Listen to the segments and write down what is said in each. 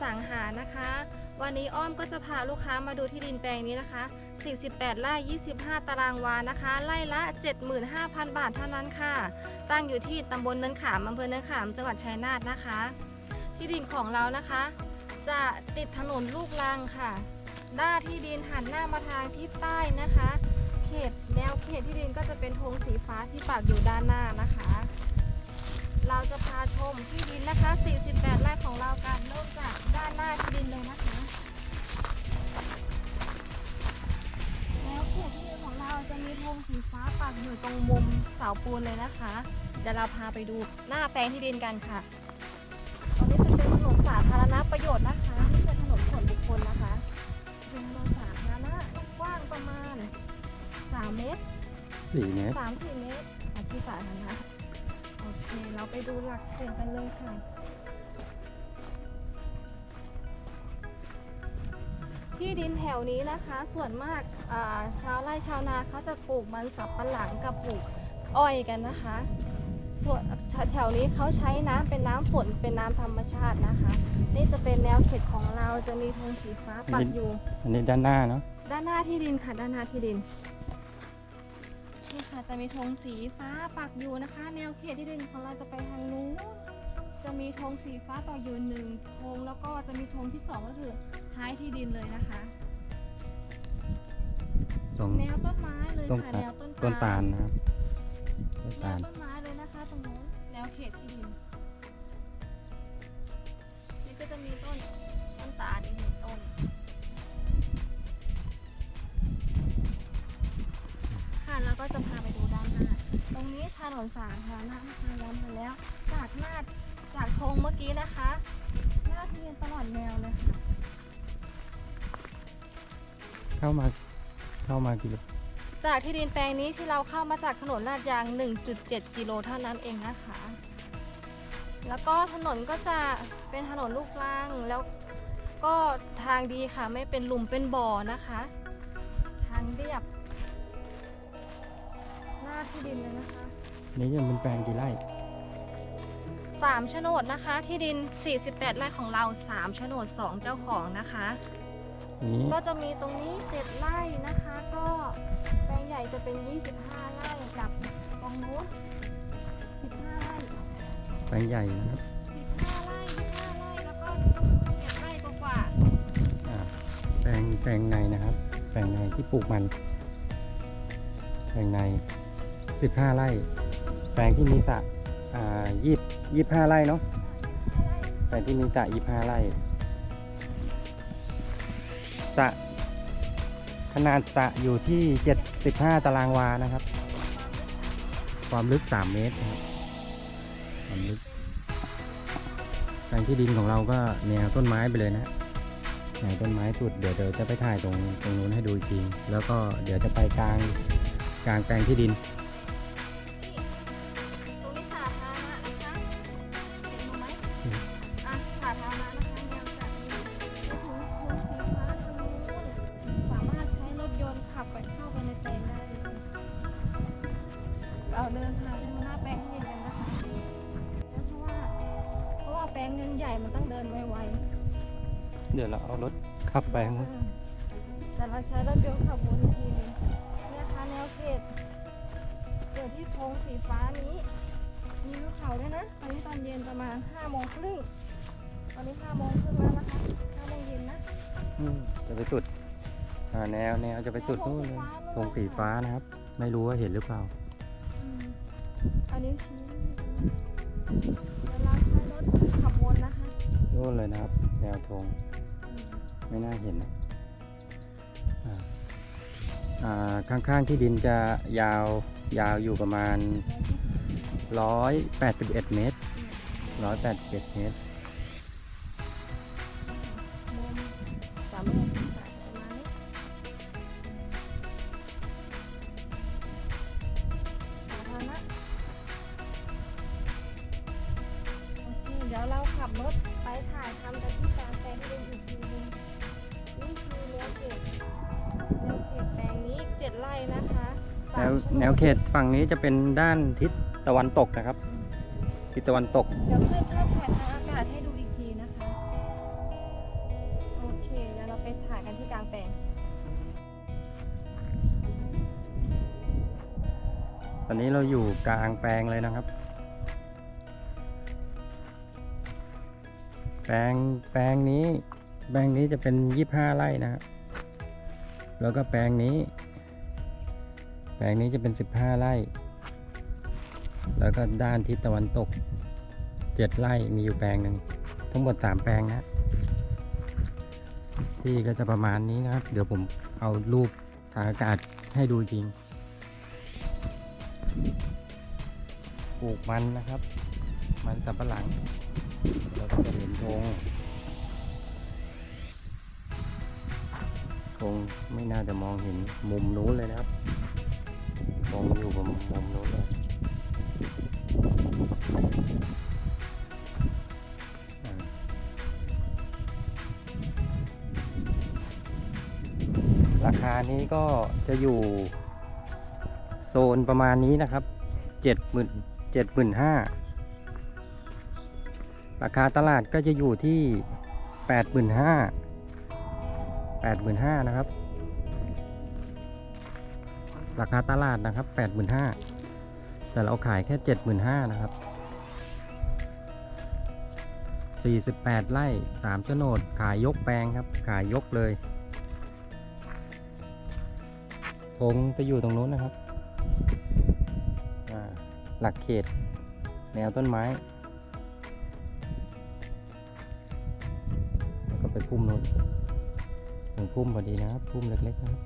สังหานะคะ วันนี้อ้อมก็จะพาลูกค้ามาดูที่ดินแปลงนี้นะคะ 48 ไร่ 25 ตารางวานะคะ ไร่ละ 75,000 บาทเท่านั้นค่ะ ตั้งอยู่ที่ตำบลเนินขามอำเภอเนินขามจังหวัดชัยนาทนะคะ ที่ดินของเรานะคะ จะติดถนนลูกรังค่ะด้านที่ดินหันหน้ามาทางทิศใต้นะคะ เขตแนวเขตที่ดินก็จะเป็นธงสีฟ้าที่ปักอยู่ด้านหน้านะคะ เราจะพาชมที่ดินนะคะ 48 ไร่ของเรากันเริ่มจากด้านหน้าที่ดินเลยนะคะ แล้วเขตที่ดินของเราจะมีธงสีฟ้าปักอยู่ตรงมุมเสาปูนเลยนะคะ เดี๋ยวเราพาไปดูหน้าแปลงที่ดินกันค่ะ ตรงนี้จะเป็นถนนสาธารณประโยชน์นะคะไม่ใช่ถนนส่วนบุคคลนะคะเป็นถนนสาธารณะกว้างประมาณ 3 เมตรสี่เมตรสามสี่เมตรอาที่สาธารณะโอเคเรา ไปดูหลักเกณฑ์กันเลยค่ะ ที่ดินแถวนี้นะคะ ส่วนมากอ่าชาวไร่ชาวนาเขาจะปลูกมันสับปะหลังกับปลูกอ้อยกันนะคะ ส่วนแถวนี้เขาใช้น้ำเป็นน้ำฝนเป็นน้ำธรรมชาตินะคะ นี่จะเป็นแนวเขตของเราจะมีธงสีฟ้าปักอยู่ อันนี้ด้านหน้าเนาะด้านหน้าที่ดินค่ะด้านหน้าที่ดิน นี่ค่ะจะมีธงสีฟ้าปักอยู่นะคะ แนวเขตที่ดินของเราจะไปทางนู้นจะมีธงสีฟ้าปักอยู่หนึ่งธงแล้วก็จะมีธงที่สองก็คือท้ายที่ดินเลยนะคะตรงแนวต้นไม้เลยต้นค่ะตาลแนวต้นต้นตาลนะครับต้นแนตาวลต้นไม้เลยนะคะตรงนู้นแนวเขตที่ดินนี่ก็จะมีต้นต้นตาลอีกหนึ่งต้น ก็จะพาไปดูด้านหน้า ตรงนี้ถนนสาธารณะนะคะย้ำมาแล้ว จากหน้าจากธงเมื่อกี้นะคะ หน้าที่ดินตลอดแนวเลยค่ะเข้ามาเข้ามากี่โลจากที่ดินแปลงนี้ที่เราเข้ามาจากถนนลาดยาง 1.7 กิโลเท่านั้นเองนะคะ แล้วก็ถนนก็จะเป็นถนนลูกรังแล้วก็ทางดีค่ะ ไม่เป็นหลุมเป็นบ่อนะคะ ทางเรียบหน้า ที่ดินเลยนะคะนี่ยังเป็นแปลงกี่ไร่สามโฉนดนะคะ ที่ดิน 48 ไร่ของเรา3โฉนด2เจ้าของนะคะนี้ก็จะมีตรงนี้7ไร่นะคะ ก็แปลงใหญ่จะเป็น 25 ไร่กับตรงนู้น15 ไร่ แปลงใหญ่นะครับ15 ไร่25ไร่แล้วก็7ไร่กว่าอ่าแปลงแปลงในนะครับ แปลงในที่ปลูกมัน แปลงใน สิบห้าไร่ แปลงที่มีสระอ่ายี่ยี่ห้าไร่เนาะแปลงที่มีสระยี่ห้าไร่สระขนาดสระอยู่ที่เจ็ดสิบห้าตารางวานะครับ ความลึก 3 เมตรนะครับความลึกแปลงที่ดินของเราก็แนวต้นไม้ไปเลยนะแนวต้นไม้สุดเดี๋ยวเดี๋ยวจะไปถ่ายตรงตรงนู้นให้ดูอีกทีแล้วก็เดี๋ยวจะไปกลางกลางแปลงที่ดิน ดี๋ยวเราเอารถขับไปข้างๆนู้นอืมแต่เราใช้รถยนต์ขับวนอีกทีหนึงเนี่ยค่ะแนวเขตเกิดที่โพงสีฟ้านี้ มีภูเขาด้วยนะตอนนี้ตอนเย็นประมาณ5โมงครึ่งตอนนี้5โมงครึ่งแล้วนะคะ5โมงเย็นนะอืมจะไปสุดอ่าแนวแนวจะไปสุดนู่นเลยธงสีฟ้านะครับ ไม่รู้ว่าเห็นหรือเปล่าอืมอันนี้วชี้เดี๋ยวเราใช้รถขับวนนะคะนู่นเลยนะครับ แนวธงอืม ไม่น่าเห็นนะอ่าอ่าข้างๆที่ดินจะยาวยาวอยู่ประมาณ 181 เมตร 181 เมตร แนมวโฉดแนวเขตฝั่งนี้จะเป็นด้านทิศตะวันตกนะครับ ทิศตะวันตก เดี๋ยวขึ้นภาพถ่ายทางอากาศให้ดูอีกทีนะคะ โอเค เดี๋ยวเรากันที่กลางแปลงตอนนี้เราอยู่กลางแปลงเลยนะครับ แปลงแปลงนี้ แปลงนี้จะเป็นยี่ห้าไร่นะฮะแล้วก็แปลงนี้แป ลงนี้จะเป็นสิบห้าไร่ แล้วก็ด้านทิศตะวันตกเจ็ดไร่มีอยู่แปลงหนึ่ง ทั้งหมดสามแปลงนะ ที่ก็จะประมาณนี้นะครับ เดี๋ยวผมเอารูปทางอากาศให้ดูจริง ปลูกมันนะครับ มันสับปะหลังแล้วก็จะเห็นธงธงไม่น่าจะมองเห็นมุมนู้นเลยนะครับ ธงอยู่มุมมุมนู้นเลยราคานี้ก็จะอยู่โซนประมาณนี้นะครับเจ็ดหมื่นเจ็ดหมื่นห้าราคาตลาดก็จะอยู่ที่แปดหมื่นห้าแปดหมื่นห้านะครับ ราคาตลาดนะครับแปดหมื่นห้าแต่เราขายแค่เจ็ดหมื่นห้านะครับสี่สิบแปดไร่สามโฉนด ขายยกแปลงครับ ขายยกเลยธงจะอยู่ตรงนู้นนะครับ หลักเขต แนวต้นไม้ แล้วก็ไปพุ่มนู้นหนึ่งพุ่มพอดีนะครับ พุ่มเล็กๆนะครับ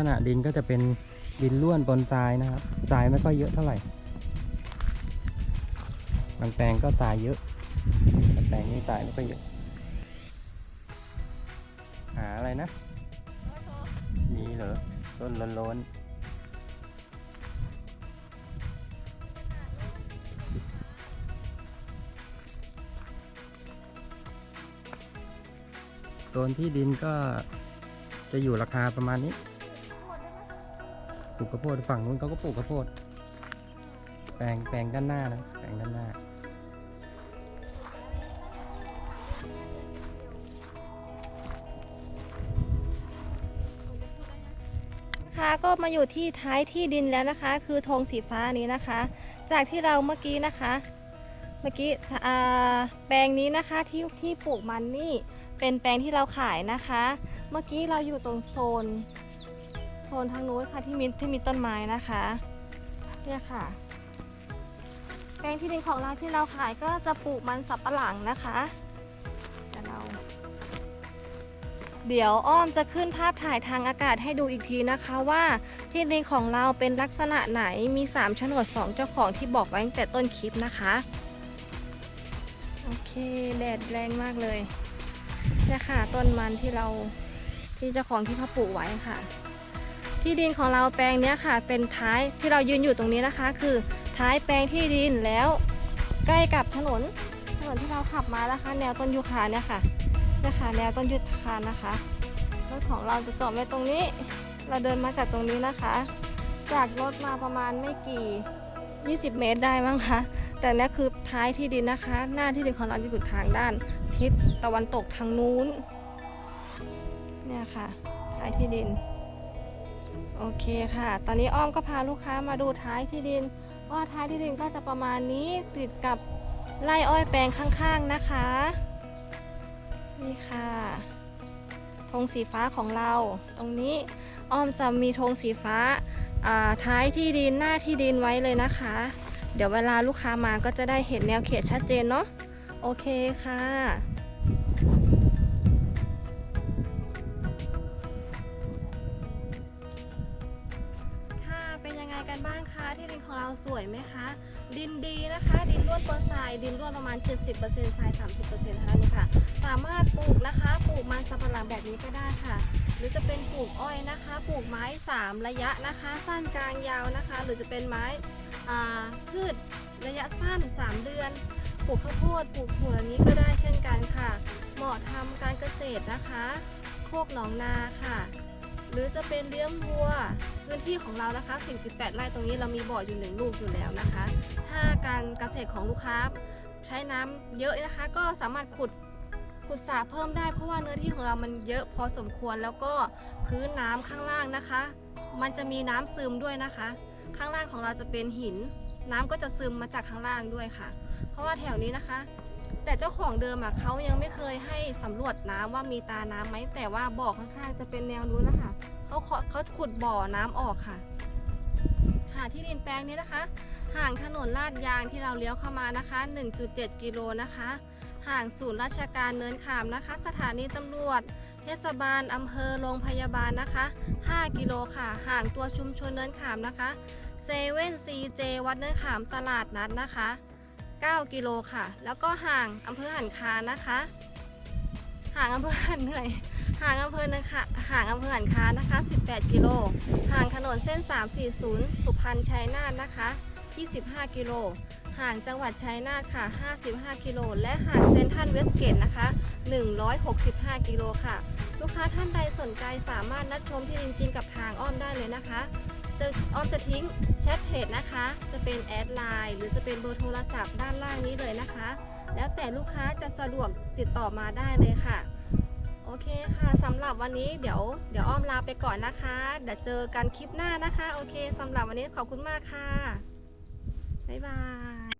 ษณะดินก็จะเป็นดินล้วนบนทรายนะครับทรายไม่ค่อยเยอะเท่าไหร่บางแปลงก็ทรายเยอะแปลงนี้ทรายไม่ค่อยเยอะหาอะไรนะ มีเหรอต้นล้นๆโซนที่ดินก็จะอยู่ราคาประมาณนี้ ลูกข้าวโพดฝั่งนู้นเขาก็ปลูกข้าวโพด แปลงแปลงด้านหน้านะแปลงด้านหน้านะคะก็มาอยู่ที่ท้ายที่ดินแล้วนะคะ คือธงสีฟ้านี้นะคะ จากที่เราเมื่อกี้นะคะ เมื่อกี้แปลงนี้นะคะที่ที่ปลูกมันนี่เป็นแปลงที่เราขายนะคะ เมื่อกี้เราอยู่ตรงโซน โซนทางโน้นค่ะที่มีที่มีต้นไม้นะคะเนี่ยค่ะ แปลงที่ดินของเราที่เราขายก็จะปลูกมันสับปะหลังนะคะเดี๋ยวเรา เดี๋ยวอ้อมจะขึ้นภาพถ่ายทางอากาศให้ดูอีกทีนะคะว่าที่ดินของเราเป็นลักษณะไหนมี3โฉนด2เจ้าของที่บอกไว้ตั้งแต่ต้นคลิปนะคะโอเคแดดแรงมากเลยเนี่ยค่ะต้นมันที่เราที่เจ้าของที่เขาปลูกไว้ค่ะ ที่ดินของเราแปลงนี้ค่ะ เป็นท้ายที่เรายืนอยู่ตรงนี้นะคะ คือท้ายแปลงที่ดินแล้ว ใกล้กับถนนถนนที่เราขับมานะคะ แนวต้นยูคาเนี่ยค่ะนะคะ แนวต้นยุทธการนะคะรถของเราจะจอดไว้ตรงนี้ เราเดินมาจากตรงนี้นะคะ จากรถมาประมาณไม่กี่ 20 เมตรได้มั้งคะแต่นี้ยคือท้ายที่ดินนะคะ หน้าที่ดินของเราอยู่ทางด้าน ทิศตะวันตกทางนู้นเนี่ยค่ะท้ายที่ดิน โอเคค่ะ ตอนนี้อ้อมก็พาลูกค้ามาดูท้ายที่ดินว่าท้ายที่ดินก็จะประมาณนี้ติดกับไร่อ้อยแปลงข้างๆนะคะ นี่ค่ะธงสีฟ้าของเรา ตรงนี้อ้อมจะมีธงสีฟ้าาท้ายที่ดินหน้าที่ดินไว้เลยนะคะ เดี๋ยวเวลาลูกค้ามาก็จะได้เห็นแนวเขตชัดเจนเนาะโอเคค่ะ ไหมคะ ดินดีนะคะ ดินร่วนปนทรายดินร่วนประมาณ 70%ทราย 30%นะคะนี่ค่ะ สามารถปลูกนะคะปลูกมันสับปะหลังแบบนี้ก็ได้ค่ะ หรือจะเป็นปลูกอ้อยนะคะ ปลูกไม้ 3 ระยะนะคะ สั้นกลางยาวนะคะ หรือจะเป็นไม้พืชระยะสั้น 3 เดือนปลูกข้าวโพดปลูกถั่วนี้ก็ได้เช่นกันค่ะ เหมาะทำการเกษตรนะคะ โคกหนองนาค่ะ หรือจะเป็นเลี้ยงวัว พื้นที่ของเรานะคะ48ไร่ตรงนี้เรามีบ่ออยู่หนึ่งลูกอยู่แล้วนะคะ ถ้าการเกษตรของลูกค้าใช้น้ำเยอะนะคะ ก็สามารถขุดขุดสระเพิ่มได้เพราะว่าเนื้อที่ของเรามันเยอะพอสมควรแล้วก็พื้นน้ำข้างล่างนะคะ มันจะมีน้ำซึมด้วยนะคะ ข้างล่างของเราจะเป็นหิน น้ำก็จะซึมมาจากข้างล่างด้วยค่ะ เพราะว่าแถวนี้นะคะ แต่เจ้าของเดิมอะเขายังไม่เคยให้สำรวจน้ำว่ามีตาน้ำไหมแต่ว่าบ่อข้างๆจะเป็นแนวนู้นนะคะเขาเคาเขาขุดบ่อน้ำออกค่ะ ค่ะที่ดินแปลงนี้นะคะ ห่างถนนลาดยางที่เราเลี้ยวเข้ามานะคะ 1.7 กิโลนะคะ ห่างศูนย์ราชการเนินขามนะคะ สถานีตำรวจ เทศบาลอำเภอโรงพยาบาลนะคะ 5 กิโลค่ะ ห่างตัวชุมชนเนินขามนะคะเซเว่นซีเจวัดเนินขามตลาดนัดนะคะ 9 กิโลค่ะ แล้วก็ห่างอำเภอหันคานะคะ ห่างอำเภอหันเหนื่อย ห่างอำเภอนินขาห่างอำเภอหันคานะคะ 18 กิโล ห่างถนนเส้น 340 สุพรรณชัยนาทนะคะ 25 กิโล ห่างจังหวัดชัยนาทค่ะ 55 กิโล และห่างเซนทรัลเวสเกตนะคะ 165 กิโลค่ะ ลูกค้าท่านใดสนใจสามารถนัดชมที่ดินจริงกับทางอ้อมได้เลยนะคะ จะอ้อมจะทิ้งแชทเพจนะคะ จะเป็นแอดไลน์หรือจะเป็นเบอร์โทรศัพท์ด้านล่างนี้เลยนะคะ แล้วแต่ลูกค้าจะสะดวกติดต่อมาได้เลยค่ะ โอเคค่ะสำหรับวันนี้เดี๋ยวเดี๋ยวอ้อมลาไปก่อนนะคะ เดี๋ยวเจอกันคลิปหน้านะคะ โอเคสำหรับวันนี้ขอบคุณมากค่ะ บ๊ายบาย